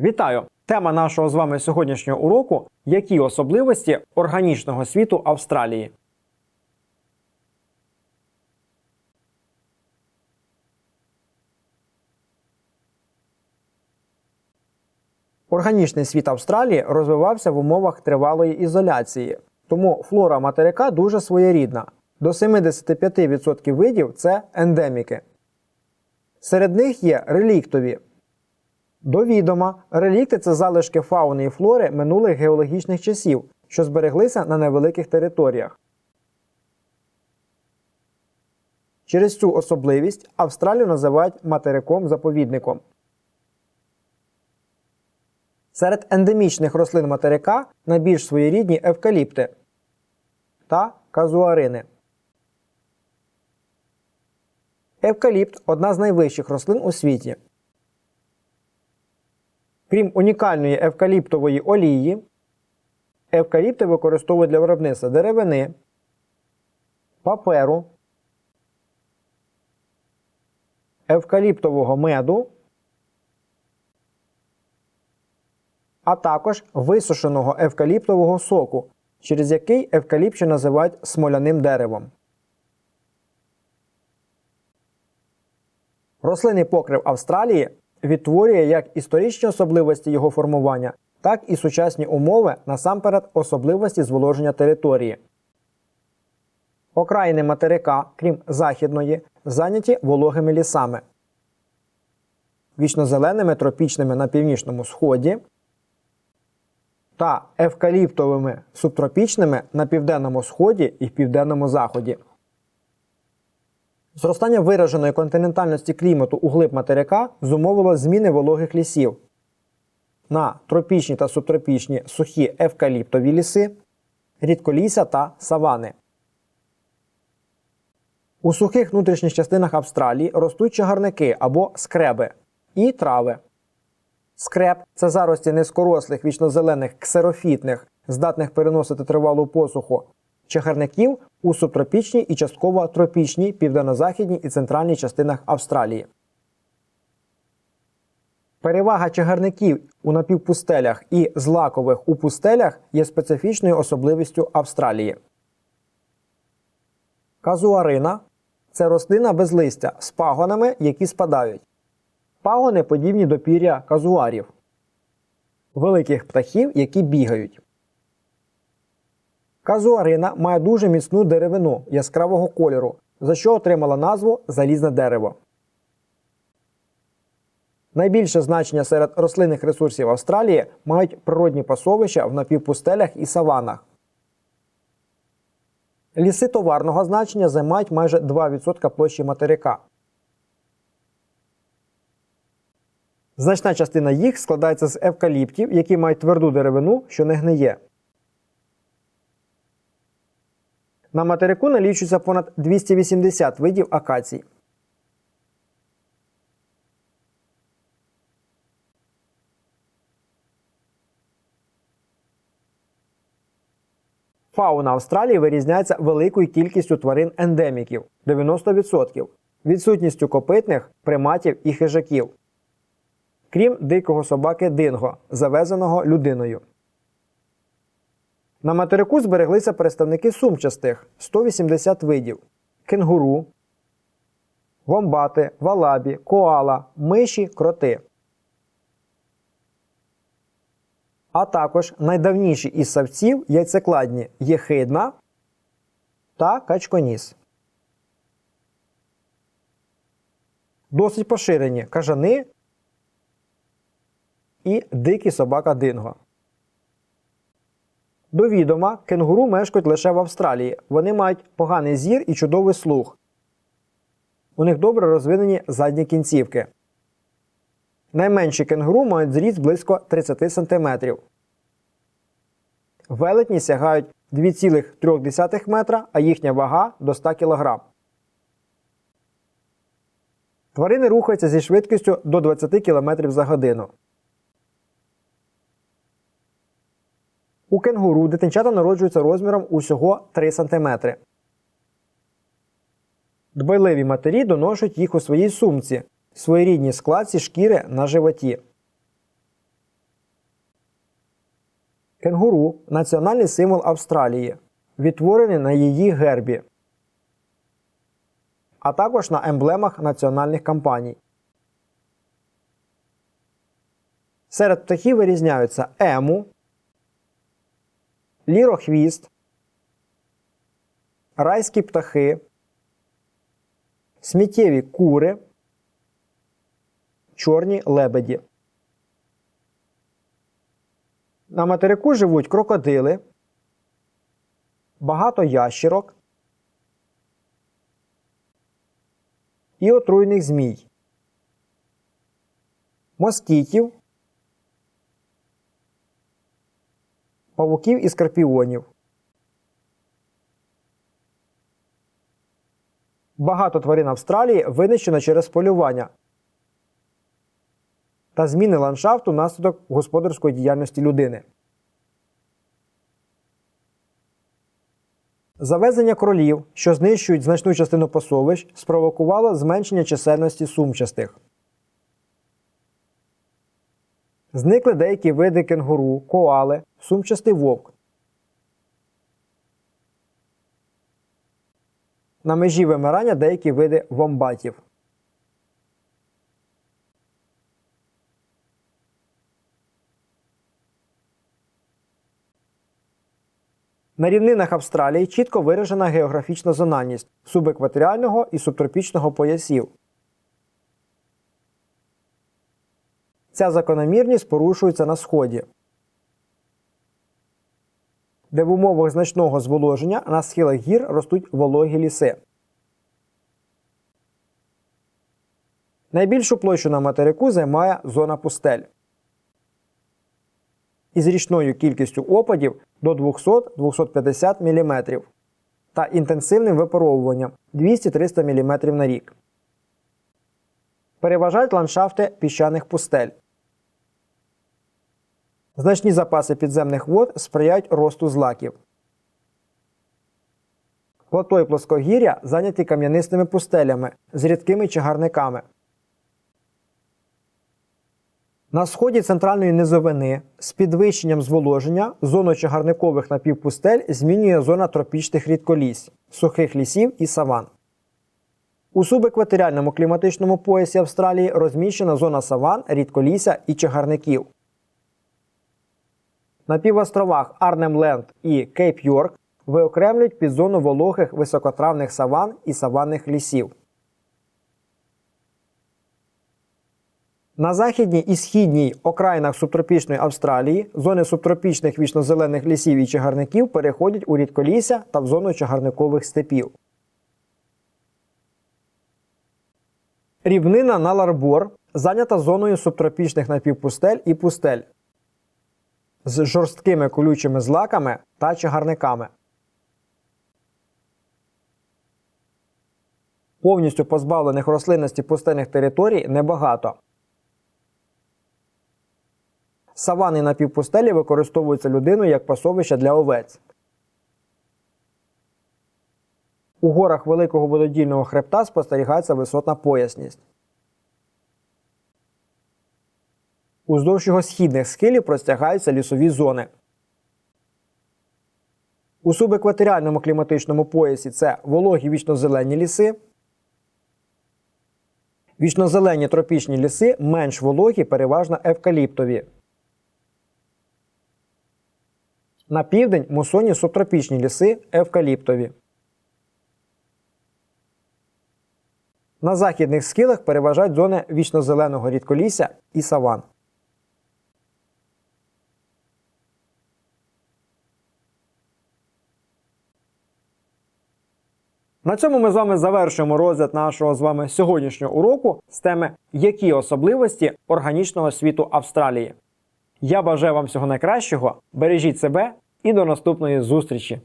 Вітаю! Тема нашого з вами сьогоднішнього уроку які особливості органічного світу Австралії. Органічний світ Австралії розвивався в умовах тривалої ізоляції, тому флора материка дуже своєрідна. До 75% видів це ендеміки. Серед них є реліктові. До відома, релікти це залишки фауни і флори минулих геологічних часів, що збереглися на невеликих територіях. Через цю особливість Австралію називають материком-заповідником. Серед ендемічних рослин материка найбільш своєрідні евкаліпти та казуарини. Евкаліпт одна з найвищих рослин у світі. Крім унікальної евкаліптової олії, евкаліпти використовують для виробництва деревини, паперу, евкаліптового меду, а також висушеного евкаліптового соку, через який евкаліпт називають смоляним деревом. Рослинний покрив Австралії відтворює як історичні особливості його формування, так і сучасні умови насамперед особливості зволоження території. Окраїни материка, крім західної, зайняті вологими лісами, вічнозеленими тропічними на північному сході та евкаліптовими субтропічними на південному сході і південному заході. Зростання вираженої континентальності клімату у глиб материка зумовило зміни вологих лісів на тропічні та субтропічні сухі евкаліптові ліси, рідколісся та савани. У сухих внутрішніх частинах Австралії ростуть чагарники або скреби і трави. Скреб це зарості низькорослих вічнозелених ксерофітних, здатних переносити тривалу посуху чагарників у субтропічній і частково тропічній південно-західній і центральній частинах Австралії. Перевага чагарників у напівпустелях і злакових у пустелях є специфічною особливістю Австралії. Казуарина це рослина без листя з пагонами, які спадають. Пагони подібні до пір'я казуарів, великих птахів, які бігають. Казуарина має дуже міцну деревину яскравого кольору, за що отримала назву залізне дерево. Найбільше значення серед рослинних ресурсів Австралії мають природні пасовища в напівпустелях і саванах. Ліси товарного значення займають майже 2% площі материка. Значна частина їх складається з евкаліптів, які мають тверду деревину, що не гниє. На материку налічується понад 280 видів акацій. Фауна Австралії вирізняється великою кількістю тварин ендеміків 90%, відсутністю копитних, приматів і хижаків, крім дикого собаки динго, завезеного людиною. На материку збереглися представники сумчастих 180 видів кенгуру, вомбати, валабі, коала, миші, кроти. А також найдавніші із савців яйцекладні єхидна та качконіс. Досить поширені кажани і дикий собака динго. До відома, кенгуру мешкають лише в Австралії. Вони мають поганий зір і чудовий слух. У них добре розвинені задні кінцівки. Найменші кенгуру мають зріст близько 30 см. Велетні сягають 2,3 метра, а їхня вага до 100 кг. Тварини рухаються зі швидкістю до 20 км за годину. У кенгуру дитинчата народжуються розміром усього 3 см. Дбайливі матері доношують їх у своїй сумці, своєрідній складці шкіри на животі. Кенгуру національний символ Австралії, відтворений на її гербі, а також на емблемах національних компаній. Серед птахів вирізняються ему, лірохвіст, райські птахи, сміттєві кури, чорні лебеді. На материку живуть крокодили, багато ящерок і отруйних змій, москітів, павуків і скорпіонів. Багато тварин Австралії винищено через полювання та зміни ландшафту внаслідок господарської діяльності людини. Завезення кролів, що знищують значну частину пасовищ, спровокувало зменшення чисельності сумчастих. Зникли деякі види кенгуру, коали, сумчастий вовк. На межі вимирання деякі види вомбатів. На рівнинах Австралії чітко виражена географічна зональність субекваторіального і субтропічного поясів. Ця закономірність порушується на сході, де в умовах значного зволоження на схилах гір ростуть вологі ліси. Найбільшу площу на материку займає зона пустель із річною кількістю опадів до 200-250 мм та інтенсивним випаровуванням 200-300 мм на рік. Переважають ландшафти піщаних пустель. Значні запаси підземних вод сприяють росту злаків. Плато і плоскогір'я зайняті кам'янистими пустелями з рідкими чагарниками. На сході центральної низовини з підвищенням зволоження зону чагарникових напівпустель змінює зона тропічних рідколісь, сухих лісів і саван. У субекваторіальному кліматичному поясі Австралії розміщена зона саван, рідколісся і чагарників. На півостровах Арнемленд і Кейп Йорк виокремлюють під зону вологих високотравних саван і саванних лісів. На західній і східній окраїнах субтропічної Австралії зони субтропічних вічнозелених лісів і чагарників переходять у рідколісся та в зону чагарникових степів. Рівнина на Ларбор зайнята зоною субтропічних напівпустель і пустель з жорсткими колючими злаками та чагарниками. Повністю позбавлених рослинності пустельних територій небагато. Савани на півпустелі використовуються людиною як пасовище для овець. У горах Великого вододільного хребта спостерігається висотна поясність. Уздовж його східних схилів простягаються лісові зони. У субекваторіальному кліматичному поясі це вологі вічнозелені ліси. Вічнозелені тропічні ліси менш вологі, переважно евкаліптові. На південь мусонні субтропічні ліси евкаліптові. На західних схилах переважають зони вічнозеленого рідколісся і саван. На цьому ми з вами завершуємо розгляд нашого з вами сьогоднішнього уроку з теми Які особливості органічного світу Австралії. Я бажаю вам всього найкращого, бережіть себе і до наступної зустрічі!